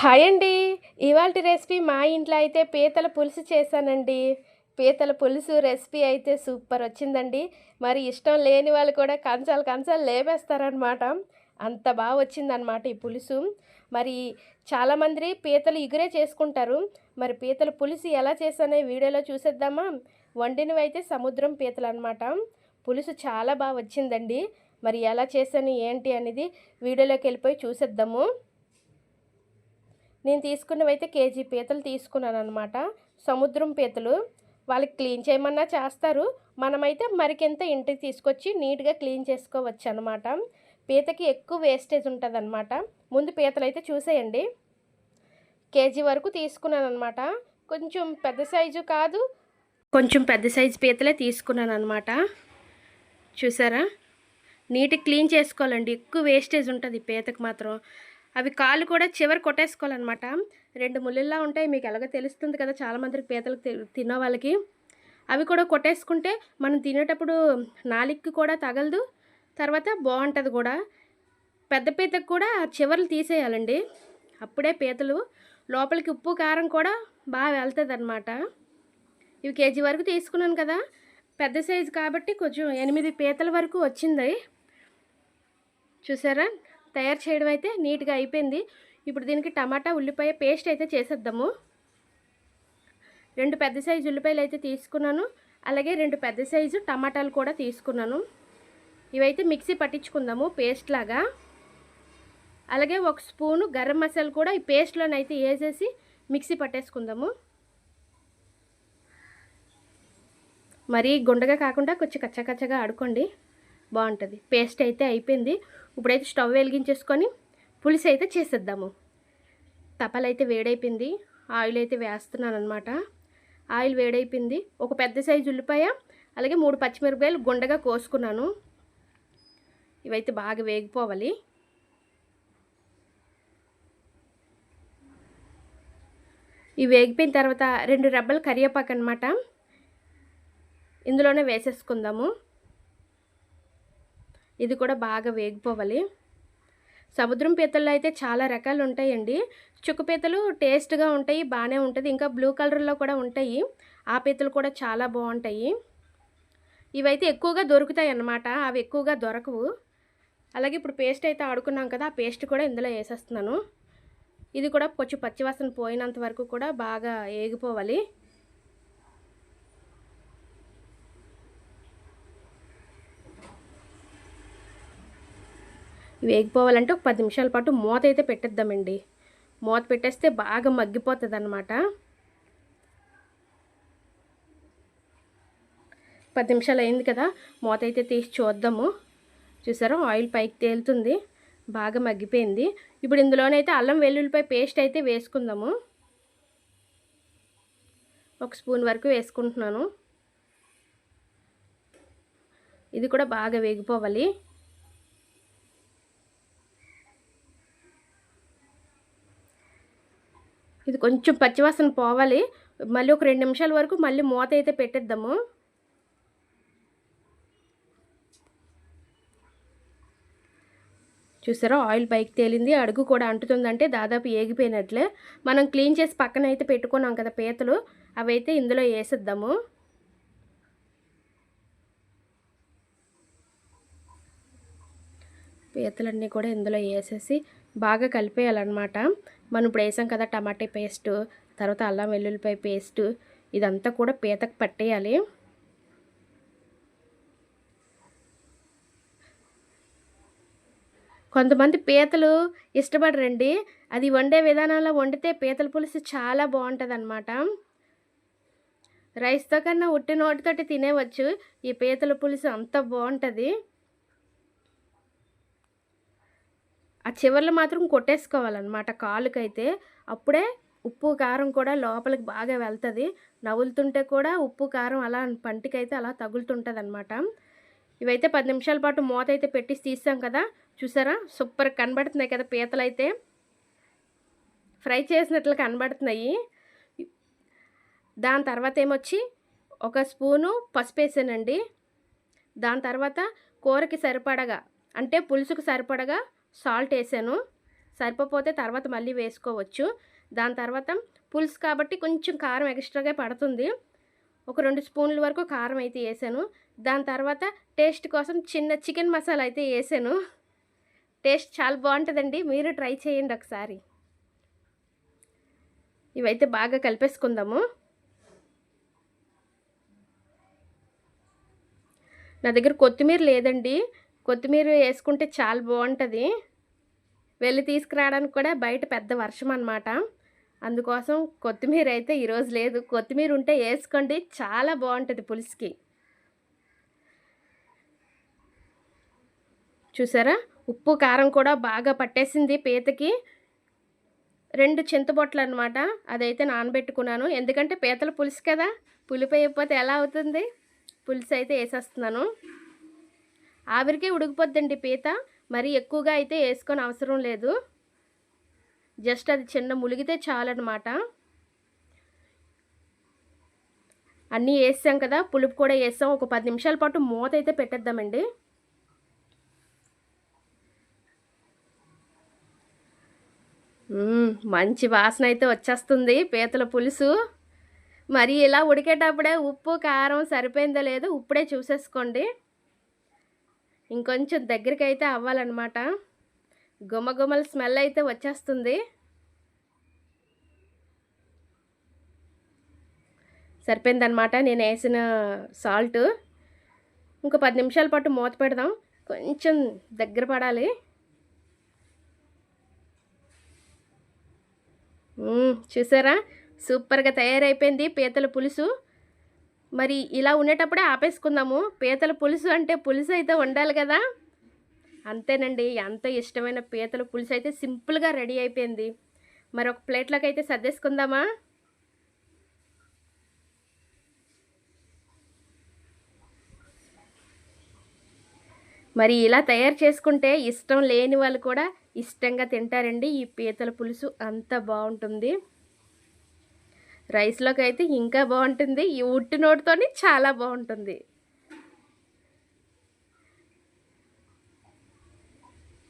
Hi అండి. ఇవాళ recipe మా ఇంట్లో అయితే పీతల పులుసు చేశానండి. పీతల పులుసు రెసిపీ అయితే సూపర్ వచ్చిందండి. మరి ఇష్టం లేని వాళ్ళు కూడా కంచాలు కంచాలు లేపేస్తారనమాట అంత బాగా వచ్చిందనమాట ఈ పులుసు. మరి చాలామంది పీతలు ఇగురే చేసుకుంటారు. మరి పీతల పులుసు ఎలా చేశానో వీడియోలో చూసేద్దామా? వండినవి అయితే సముద్రం పీతలు అనమాట పులుసు చాలా బాగా వచ్చిందండి. మరి ఎలా చేశాను ఏంటి అనేది వీడియోలోకి వెళ్ళిపోయి చూసేద్దాము. నేను తీసుకున్నవైతే కేజీ పీతలు తీసుకున్నాను అనమాట సముద్రం పీతలు. వాళ్ళకి క్లీన్ చేయమన్నా చేస్తారు. మనమైతే మరికెంత ఇంటికి తీసుకొచ్చి నీట్గా క్లీన్ చేసుకోవచ్చు అనమాట పీతకి ఎక్కువ వేస్టేజ్ ఉంటుంది అనమాట ముందు పీతలు అయితే చూసేయండి. కేజీ వరకు తీసుకున్నాను అనమాట కొంచెం పెద్ద సైజు కాదు. కొంచెం పెద్ద సైజు పీతలే తీసుకున్నాను అనమాట చూసారా? నీట్గా క్లీన్ చేసుకోవాలండి. ఎక్కువ వేస్టేజ్ ఉంటుంది పీతకు మాత్రం. అవి కాళ్ళు కూడా చివరి కొట్టేసుకోవాలన్నమాట. రెండు ముళ్ళల్లా ఉంటాయి మీకు ఎలాగో తెలుస్తుంది కదా చాలామందికి పీతలు తిన్న వాళ్ళకి. అవి కూడా కొట్టేసుకుంటే మనం తినేటప్పుడు నాలిక్కి కూడా తగలదు తర్వాత బాగుంటుంది కూడా. పెద్ద పీతకు కూడా చివర్లు తీసేయాలండి. అప్పుడే పీతలు లోపలికి ఉప్పు కారం కూడా బాగా వెళ్తుంది అనమాట ఇవి కేజీ వరకు తీసుకున్నాను కదా పెద్ద సైజు కాబట్టి కొంచెం ఎనిమిది పీతల వరకు వచ్చింది. చూసారా? తయారు చేయడం అయితే నీట్గా అయిపోయింది. ఇప్పుడు దీనికి టమాటా ఉల్లిపాయ పేస్ట్ అయితే చేసేద్దాము. రెండు పెద్ద సైజు ఉల్లిపాయలు అయితే తీసుకున్నాను. అలాగే రెండు పెద్ద సైజు టమాటాలు కూడా తీసుకున్నాను. ఇవైతే మిక్సీ పట్టించుకుందాము పేస్ట్ లాగా. అలాగే ఒక స్పూను గరం మసాలా కూడా ఈ పేస్ట్లోనైతే వేసేసి మిక్సీ పట్టేసుకుందాము. మరీ గుండగా కాకుండా కొంచెం కచ్చకచ్చగా ఆడుకోండి. బాగుంటుంది. పేస్ట్ అయితే అయిపోయింది. ఇప్పుడైతే స్టవ్ వెలిగించేసుకొని పులుసు అయితే చేసేద్దాము. తపలైతే వేడైపోయింది. ఆయిల్ అయితే వేస్తున్నాను అనమాట ఆయిల్ వేడైపోయింది. ఒక పెద్ద సైజు ఉల్లిపాయ అలాగే మూడు పచ్చిమిరపకాయలు గుండగా కోసుకున్నాను. ఇవైతే బాగా వేగిపోవాలి. ఇవి వేగిపోయిన తర్వాత రెండు రెబ్బలు కరివేపాకు అనమాట ఇందులోనే వేసేసుకుందాము. ఇది కూడా బాగా వేగిపోవాలి. సముద్రం పీతల్లో అయితే చాలా రకాలు ఉంటాయండి. చుక్క పీతలు టేస్ట్గా ఉంటాయి బాగానే ఉంటుంది. ఇంకా బ్లూ కలర్లో కూడా ఉంటాయి. ఆ పీతలు కూడా చాలా బాగుంటాయి. ఇవైతే ఎక్కువగా దొరుకుతాయి అన్నమాట. అవి ఎక్కువగా దొరకవు. అలాగే ఇప్పుడు పేస్ట్ అయితే ఆడుకున్నాం కదా ఆ పేస్ట్ కూడా ఇందులో వేసేస్తున్నాను. ఇది కూడా కొంచెం పచ్చివాసన పోయినంత వరకు కూడా బాగా ఏగిపోవాలి వేగిపోవాలంటే ఒక పది నిమిషాల పాటు మూత అయితే పెట్టేద్దామండి. మూత పెట్టేస్తే బాగా మగ్గిపోతుంది అనమాట పది నిమిషాలు అయింది కదా మూత అయితే తీసి చూద్దాము. చూసారా ఆయిల్ పైకి తేలుతుంది బాగా మగ్గిపోయింది. ఇప్పుడు ఇందులోనైతే అల్లం వెల్లుల్లిపాయ పేస్ట్ అయితే వేసుకుందాము. ఒక స్పూన్ వరకు వేసుకుంటున్నాను. ఇది కూడా బాగా వేగిపోవాలి. ఇది కొంచెం పచ్చివాసన పోవాలి. మళ్ళీ ఒక రెండు నిమిషాల వరకు మళ్ళీ మూత అయితే పెట్టేద్దాము. చూసారా ఆయిల్ పైకి తేలింది. అడుగు కూడా అంటుతుందంటే దాదాపు ఏగిపోయినట్లే. మనం క్లీన్ చేసి పక్కన అయితే పెట్టుకున్నాం కదా పీతలు. అవైతే ఇందులో వేసేద్దాము. పీతలన్నీ కూడా ఇందులో వేసేసి బాగా కలిపేయాలన్నమాట. మనం ఇప్పుడు వేసాం కదా టమాటా పేస్ట్ తర్వాత అల్లం వెల్లుల్లిపాయ పేస్ట్ ఇదంతా కూడా పీతకు పట్టేయాలి. కొంతమంది పీతలు ఇష్టపడరండి. అది వండే విధానంలో వండితే పీతల పులుసు చాలా బాగుంటుంది అనమాట రైస్తో కన్నా ఉట్టి నోటితోటి తినేవచ్చు. ఈ పీతల పులుసు అంత బాగుంటుంది. ఆ చివర్లు మాత్రం కొట్టేసుకోవాలన్నమాట కాలుకైతే. అప్పుడే ఉప్పు కారం కూడా లోపలికి బాగా వెళ్తుంది. నవ్వులుతుంటే కూడా ఉప్పు కారం అలా పంటికైతే అలా తగులుతుంటుంది అనమాట ఇవైతే పది నిమిషాల పాటు మూత అయితే పెట్టి తీసాం కదా. చూసారా? సూపర్ కనబడుతున్నాయి కదా పీతలు అయితే ఫ్రై చేసినట్లు కనబడుతున్నాయి. దాని తర్వాత ఏమొచ్చి? ఒక స్పూను పసుపు వేసానండి. దాని తర్వాత కూరకి సరిపడగా అంటే పులుసుకు సరిపడగా సాల్ట్ వేసాను. సరిపోతే తర్వాత మళ్ళీ వేసుకోవచ్చు. దాని తర్వాత పులుసు కాబట్టి కొంచెం కారం ఎక్స్ట్రాగా పడుతుంది. ఒక రెండు స్పూన్ల వరకు కారం అయితే వేసాను. దాని తర్వాత టేస్ట్ కోసం చిన్న చికెన్ మసాలా అయితే వేసాను. టేస్ట్ చాలా బాగుంటుందండి. మీరు ట్రై చేయండి ఒకసారి. ఇవైతే బాగా కలిపేసుకుందాము. నా దగ్గర కొత్తిమీర లేదండి. కొత్తిమీర వేసుకుంటే చాలా బాగుంటుంది. వెళ్ళి తీసుకురావడానికి కూడా బయట పెద్ద వర్షం అనమాట అందుకోసం కొత్తిమీర అయితే ఈరోజు లేదు. కొత్తిమీర ఉంటే వేసుకోండి. చాలా బాగుంటుంది పులుసుకి. చూసారా? ఉప్పు కారం కూడా బాగా పట్టేసింది పీతకి. రెండు చింతబొట్లు అనమాట అదైతే నానబెట్టుకున్నాను. ఎందుకంటే పీతల పులుసు కదా. పులిపోయిపోతే ఎలా అవుతుంది? పులుసు అయితే వేసేస్తున్నాను. ఆవిరికే ఉడికిపోద్దండి పీత. మరీ ఎక్కువగా అయితే వేసుకొని అవసరం లేదు. జస్ట్ అది చిన్న ములిగితే చాలన్నమాట. అన్నీ వేసాం కదా పులుపు కూడా వేసాం ఒక పది నిమిషాల పాటు మూత అయితే పెట్టేద్దామండి. మంచి వాసన అయితే వచ్చేస్తుంది పీతల పులుసు. మరి ఇలా ఉడికేటప్పుడే ఉప్పు కారం సరిపోయిందో లేదో ఇప్పుడే చూసేసుకోండి. ఇంకొంచెం దగ్గరికి అయితే అవ్వాలన్నమాట. గుమ్మగుమ్మల స్మెల్ అయితే వచ్చేస్తుంది. సరిపోయిందనమాట నేను వేసిన సాల్ట్. ఇంకో పది నిమిషాల పాటు మూత పెడదాం. కొంచెం దగ్గర పడాలి. చూసారా? సూపర్గా తయారైపోయింది పీతల పులుసు. మరి ఇలా ఉండేటప్పుడే ఆపేసుకుందాము. పీతల పులుసు అంటే పులుసు అయితే ఉండాలి కదా. అంతేనండి ఎంత ఇష్టమైన పీతల పులుసు అయితే సింపుల్గా రెడీ అయిపోయింది. మరి ఒక ప్లేట్లోకి అయితే సర్దేసుకుందామా? మరి ఇలా తయారు చేసుకుంటే ఇష్టం లేని వాళ్ళు కూడా ఇష్టంగా తింటారండి ఈ పీతల పులుసు. అంత బాగుంటుంది. రైస్లోకి అయితే ఇంకా బాగుంటుంది ఈ ఉట్టి నోటితోని చాలా బాగుంటుంది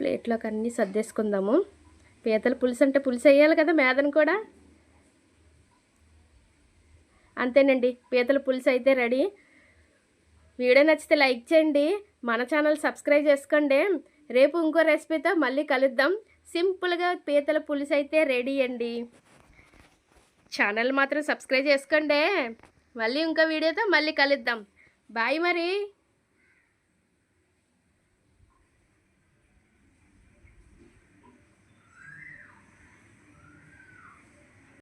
ప్లేట్లోకి అన్నీ సర్దేసుకుందాము. పీతల పులుసు అంటే పులుసు వేయాలి కదా మేదను కూడా. అంతేనండి పీతల పులుసు అయితే రెడీ. వీడియో నచ్చితే లైక్ చేయండి. మన ఛానల్ సబ్స్క్రైబ్ చేసుకోండి. రేపు ఇంకో రెసిపీతో మళ్ళీ కలుద్దాం. సింపుల్గా పీతల పులుసు అయితే రెడీ అండి. ఛానల్ మాత్రం సబ్స్క్రైబ్ చేసుకోండి. మళ్ళీ ఇంకో వీడియోతో మళ్ళీ కలుద్దాం. బాయ్ మరి.